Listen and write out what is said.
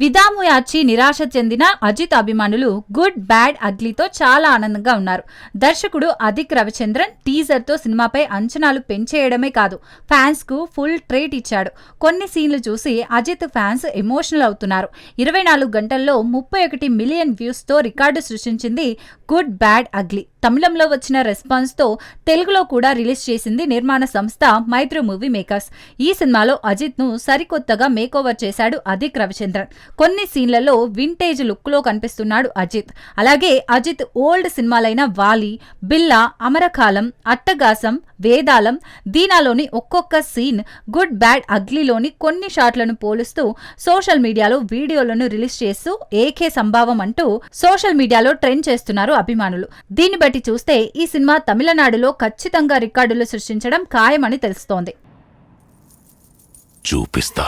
విదాముయాచి నిరాశ చెందిన అజిత్ అభిమానులు గుడ్ బ్యాడ్ అగ్లీతో చాలా ఆనందంగా ఉన్నారు. దర్శకుడు అదిక్ రవిచంద్రన్ టీజర్తో సినిమాపై అంచనాలు పెంచేయడమే కాదు ఫ్యాన్స్కు ఫుల్ ట్రేట్ ఇచ్చాడు. కొన్ని సీన్లు చూసి అజిత్ ఫ్యాన్స్ ఎమోషనల్ అవుతున్నారు. ఇరవై నాలుగు గంటల్లో ముప్పై ఒకటి మిలియన్ వ్యూస్తో రికార్డు సృష్టించింది గుడ్ బ్యాడ్ అగ్లీ. తమిళంలో వచ్చిన రెస్పాన్స్తో తెలుగులో కూడా రిలీజ్ చేసింది నిర్మాణ సంస్థ మైత్రి మూవీ మేకర్స్. ఈ సినిమాలో అజిత్ను సరికొత్తగా మేకోవర్ చేశాడు అధిక్ రవిచంద్రన్. కొన్ని సీన్లలో వింటేజ్ లుక్లో కనిపిస్తున్నాడు అజిత్. అలాగే అజిత్ ఓల్డ్ సినిమాలైన వాలి బిల్లా అమరకాలం అట్టగాసం వేదాలం దీనాలోని ఒక్కొక్క సీన్ గుడ్ బ్యాడ్ అగ్లీలోని కొన్ని షాట్లను పోలుస్తూ సోషల్ మీడియాలో వీడియోలను రిలీజ్ చేస్తూ ఏకే సంభావం అంటూ సోషల్ మీడియాలో ట్రెండ్ చేస్తున్నారు అభిమానులు. దీన్ని బట్టి బట్టి చూస్తే ఈ సినిమా తమిళనాడులో ఖచ్చితంగా రికార్డులు సృష్టించడం ఖాయమని తెలుస్తోంది. చూపిస్తా.